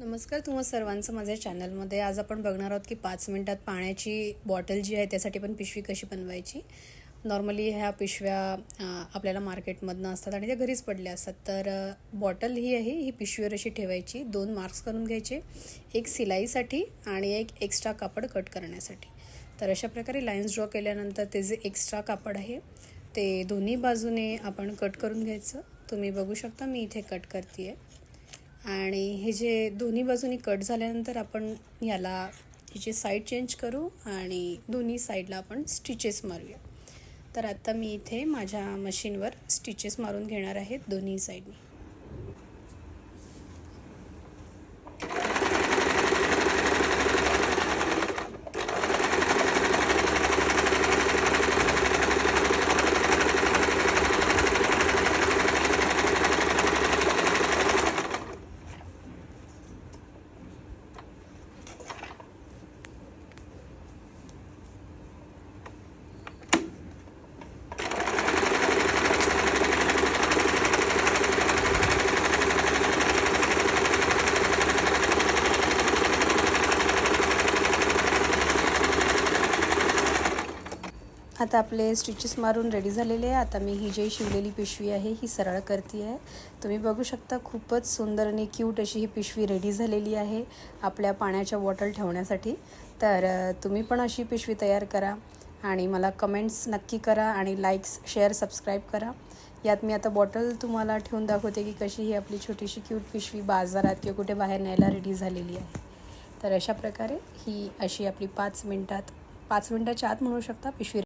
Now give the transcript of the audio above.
नमस्कार तुम्हा सर्वांचं माझ्या चॅनलमध्ये आज आपण बघणार आहोत की पाच मिनटात पाण्याची बॉटल जी आहे त्यासाठी पण पिशवी कशी बनवायची. नॉर्मली ह्या पिशव्या आपल्याला मार्केटमधनं असतात आणि त्या घरीच पडल्या असतात. तर बॉटल ही आहे ही पिशवीवर अशी ठेवायची दोन मार्क्स करून घ्यायचे एक सिलाईसाठी आणि एक एक्स्ट्रा कापड कट करण्यासाठी. तर अशा प्रकारे लाईन्स ड्रॉ केल्यानंतर ते जे एक्स्ट्रा कापड आहे ते दोन्ही बाजूने आपण कट करून घ्यायचं. तुम्ही बघू शकता मी इथे कट करते आहे आणि हे जे दोन्ही बाजूनी कट झाल्यानंतर आपण याला हिची साईड चेंज करू आणि दोन्ही साईडला आपण स्टिचेस मारूया. तर आता मी इथे माझ्या मशीनवर स्टिचेस मारून घेणार आहेत दोन्ही साईडनी आता आपले स्टिचेस मारून रेडी झालेले आहे. आता मी ही जी शिवलेली पिशवी आहे ही सरळ करते आहे. तुम्ही बघू शकता खूपच सुंदर आणि क्यूट अशी ही पिशवी रेडी झालेली आहे आपल्या पाण्याच्या बॉटल ठेवण्यासाठी. तर तुम्ही पण अशी पिशवी तयार करा आणि मला कमेंट्स नक्की करा आणि लाईक्स शेअर सबस्क्राईब करा. यात मी आता बॉटल तुम्हाला ठेवून दाखवते की कशी ही आपली छोटीशी क्यूट पिशवी बाजारात किंवा कुठे बाहेर न्यायला रेडी झालेली आहे. तर अशा प्रकारे ही अशी आपली पाच मिनटात पाच मिनटाच्या आत म्हणू शकता पिशवी